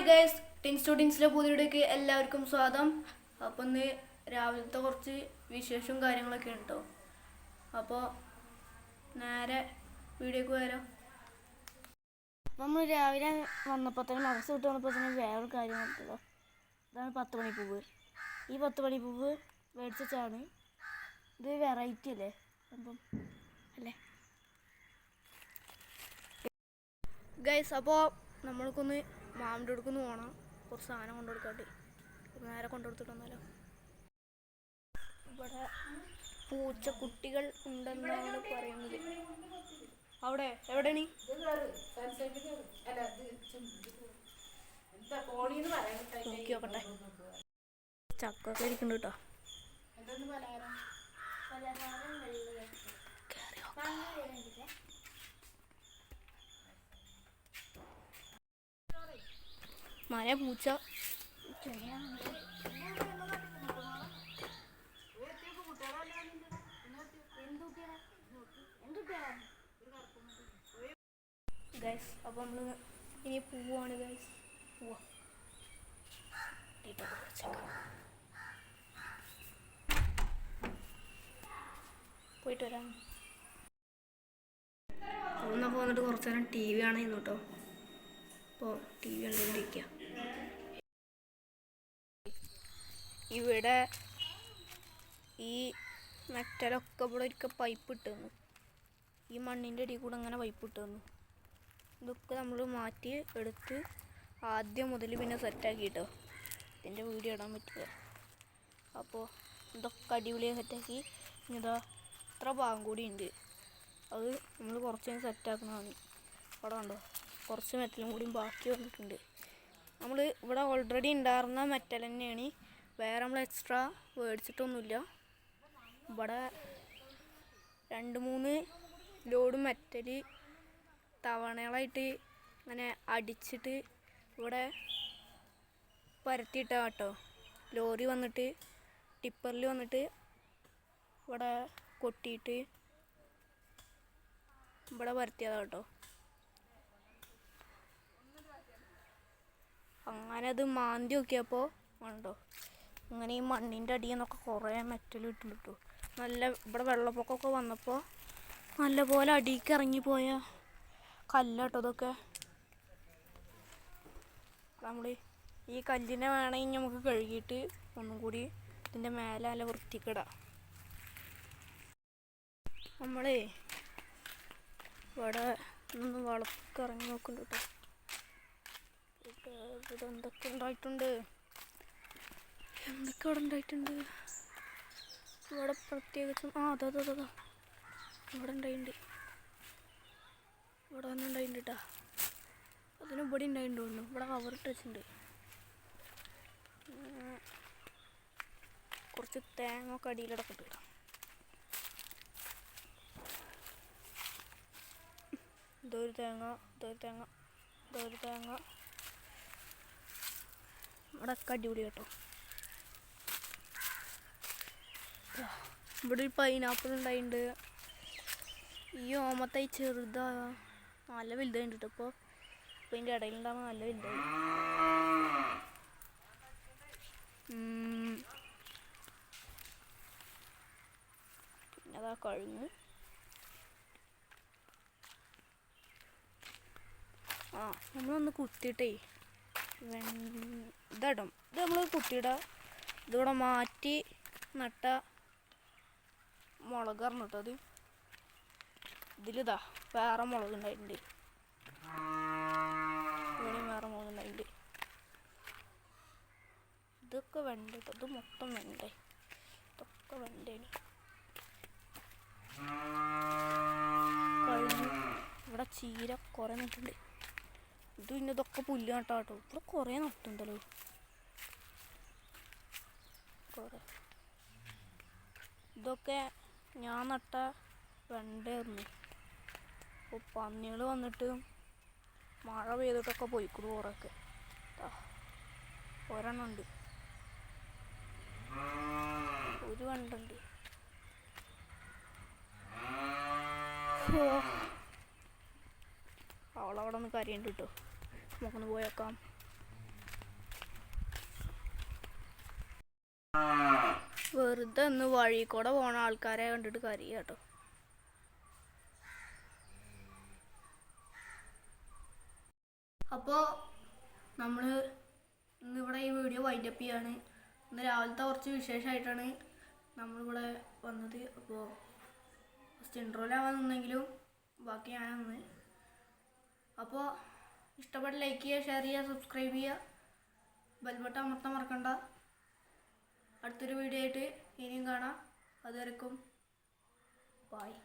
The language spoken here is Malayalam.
ഹായ് ഗൈസ് ടെൻ സ്റ്റുഡൻസിലെ പുതിയടേക്ക് എല്ലാവർക്കും സ്വാഗതം. അപ്പം ഇന്ന് രാവിലത്തെ കുറച്ച് വിശേഷവും കാര്യങ്ങളൊക്കെ ഉണ്ടോ അപ്പോൾ നേരെ വീഡിയോക്ക് വരാം. നമ്മൾ രാവിലെ വന്നപ്പോൾ തന്നെ മനസ്സ് വിട്ട് വന്നപ്പോൾ തന്നെ വേറൊരു കാര്യം നടത്തല്ലോ ഇതാണ് പത്ത് മണിപ്പൂവ് ഈ പത്ത് മണിപ്പൂവ് മേടിച്ചാണ് ഇത് വെറൈറ്റി അല്ലേ? അപ്പം അല്ലേ? ഗൈസ് അപ്പോൾ നമ്മൾക്കൊന്ന് മാമിന്റെ അടുക്കുന്ന് പോകണം കുറച്ച് സാധനം കൊണ്ടു കൊടുക്കാണ്ട് നേരെ കൊണ്ടു കൊടുത്തിട്ട് വന്നാലോ? ഇവിടെ പൂച്ചക്കുട്ടികൾ ഉണ്ടെന്നാണ് പറയുന്നത്. അവിടെ എവിടെയാണ് നോക്കി നോക്കട്ടെ. ചക്കൊക്കെ ഇരിക്കുന്നുണ്ട് കേട്ടോ. മര പൂച്ച ഗൈസ് അപ്പോൾ നമ്മൾ ഇനി പോവാണ് ഗൈസ്. പോയിട്ട് വരാം. എന്നാൽ പോന്നിട്ട് കുറച്ച് നേരം ടി വി ആണ് കേട്ടോ. അപ്പോൾ ടി വി കണ്ടുകൊണ്ടിരിക്കുക ഇവിടെ ഈ മെറ്റലൊക്കെ ഇവിടെ ഒരിക്കൽ പൈപ്പ് ഇട്ട് തന്നു ഈ മണ്ണിന്റെ അടി കൂടെ അങ്ങനെ പൈപ്പ് ഇട്ട് തന്നു ഇതൊക്കെ നമ്മൾ മാറ്റി എടുത്ത് ആദ്യം മുതൽ പിന്നെ സെറ്റാക്കി കേട്ടോ ഇതിന്റെ വീഡിയോ ഇടാൻ പറ്റില്ല അപ്പോൾ ഇതൊക്കെ അടിപൊളിയായി സെറ്റാക്കി ഇതാ ഇത്ര ഭാഗം കൂടി ഉണ്ട് അത് നമ്മൾ കുറച്ച് കഴിഞ്ഞ് സെറ്റാക്കുന്നതാണ് അവിടെ കണ്ടോ? കുറച്ച് മെറ്റലും കൂടിയും ബാക്കി വന്നിട്ടുണ്ട്. നമ്മൾ ഇവിടെ ഓൾറെഡി ഉണ്ടായിരുന്ന മെറ്റൽ തന്നെയാണ് വേറെ നമ്മൾ എക്സ്ട്രാ മേടിച്ചിട്ടൊന്നുമില്ല ഇവിടെ രണ്ട് മൂന്ന് ലോഡ് മെറ്റൽ തവണകളായിട്ട് ഇങ്ങനെ അടിച്ചിട്ട് ഇവിടെ പരത്തിയിട്ടാ കേട്ടോ. ലോറി വന്നിട്ട് ടിപ്പറിൽ വന്നിട്ട് ഇവിടെ കൊട്ടിയിട്ട് ഇവിടെ പരത്തിയതാ കേട്ടോ. അങ്ങനെ അത് മാന്തി നോക്കിയപ്പോൾ ഉണ്ടോ അങ്ങനെ ഈ മണ്ണിന്റെ അടിയിൽ നിന്നൊക്കെ കുറേ മെറ്റൽ ഇട്ടിട്ടു നല്ല ഇവിടെ വെള്ളപ്പൊക്കമൊക്കെ വന്നപ്പോൾ നല്ലപോലെ അടിയിലേക്ക് ഇറങ്ങിപ്പോയ കല്ലാട്ടോ ഇതൊക്കെ. നമ്മൾ ഈ കല്ലിനെ വേണമെങ്കിൽ നമുക്ക് കഴുകിയിട്ട് ഒന്നും കൂടി ഇതിന്റെ മേലെ നല്ല വൃത്തിക്കിടാം നമ്മളേ ഇവിടെ ഒന്ന് വളക്കിറങ്ങി നോക്കുന്നുണ്ട് കേട്ടോ. ഇവിടെ എന്തൊക്കെ ഉണ്ടായിട്ടുണ്ട്? എന്തൊക്കെ ഇവിടെ ഉണ്ടായിട്ടുണ്ട്? ഇവിടെ പ്രത്യേകിച്ചും ആ അതെ അതെ അതെ ഇവിടെ ഉണ്ടായിട്ടുണ്ട് ഇവിടെ തന്നെ ഉണ്ടായിട്ടുണ്ട് കേട്ടോ അതിന് ഇവിടെ ഉണ്ടായിട്ടുണ്ട് ഇവിടെ കവർ ഇട്ട് വെച്ചിട്ടുണ്ട് കുറച്ച് തേങ്ങ ഒക്കെ അടിയിലടക്കിട്ട് കേട്ടോ ഇതൊരു തേങ്ങ ഇതൊരു തേങ്ങ ഇതൊരു തേങ്ങ. ഇവിടെ ഒക്കെ അടിപൊളി കേട്ടോ ഇവിടെ ഒരു പൈനാപ്പിൾ ഉണ്ടായിട്ടുണ്ട് ഈ ഓമത്തായി ചെറുതാ. നല്ല വലുതായിട്ട് കേട്ടോ ഇപ്പോൾ ഇപ്പോൾ ഇതിന്റെ ഇടയിലുണ്ടാകുമ്പോൾ നല്ല വലുതായി. പിന്നെ അതാ കഴുങ്ങ്. ആ നമ്മളൊന്ന് കുത്തിയിട്ടേ. ഇതടും ഇത് നമ്മൾ കുത്തിയിടുക ഇതിവിടെ മാറ്റി നട്ട മുളക് പറഞ്ഞിട്ടത് ഇതിലിതാ വേറെ മുളക് ഉണ്ടായിട്ടുണ്ട് വേറെ മുളക് ഉണ്ടായിട്ടുണ്ട് ഇതൊക്കെ വെണ്ട കേട്ടോ ഇത് മൊത്തം വെണ്ടേ. ഇതൊക്കെ കഴിഞ്ഞു. ഇവിടെ ചീര കുറേ നട്ടുണ്ട് ഇത് പിന്നെ ഇതൊക്കെ പുല്ല് നട്ടാ കേട്ടോ. ഇവിടെ കുറേ നട്ടുണ്ടല്ലോ. ഇതൊക്കെ ഞാൻ നട്ട വെണ്ടയായിരുന്നു അപ്പോൾ പന്നികൾ വന്നിട്ട് മഴ പെയ്തിട്ടൊക്കെ പോയിക്കുന്നു കുറേയൊക്കെ ഒരെണ്ണമുണ്ട് ഒരു വണ്ടുണ്ട്. അവളവിടെ ഒന്ന് കരിയുണ്ട് കേട്ടോ നമുക്കൊന്ന് പോയേക്കാം. വെറുതെ ഒന്ന് വഴി കൂടെ പോണ ആൾക്കാരെ കണ്ടിട്ട് കരിയ കേട്ടോ. അപ്പോൾ നമ്മൾ ഇന്നിവിടെ ഈ വീഡിയോ വൈൻഡപ്പ് ചെയ്യാണ്. ഇന്ന് രാവിലത്തെ കുറച്ച് വിശേഷമായിട്ടാണ് നമ്മളിവിടെ വന്നത്. അപ്പോൾ ഫസ്റ്റ് ഇൻട്രോയിലാവാൻ നിന്നെങ്കിലും ബാക്കി ഞാനന്ന് അപ്പോൾ ഇഷ്ടപ്പെട്ട ലൈക്ക് ചെയ്യുക ഷെയർ ചെയ്യുക സബ്സ്ക്രൈബ് ചെയ്യുക. ബെൽബട്ട് അമർത്താൻ മറക്കണ്ട. അടുത്തൊരു വീഡിയോ ആയിട്ട് ഇനിയും കാണാം. അതുവരെക്കും. ബായ്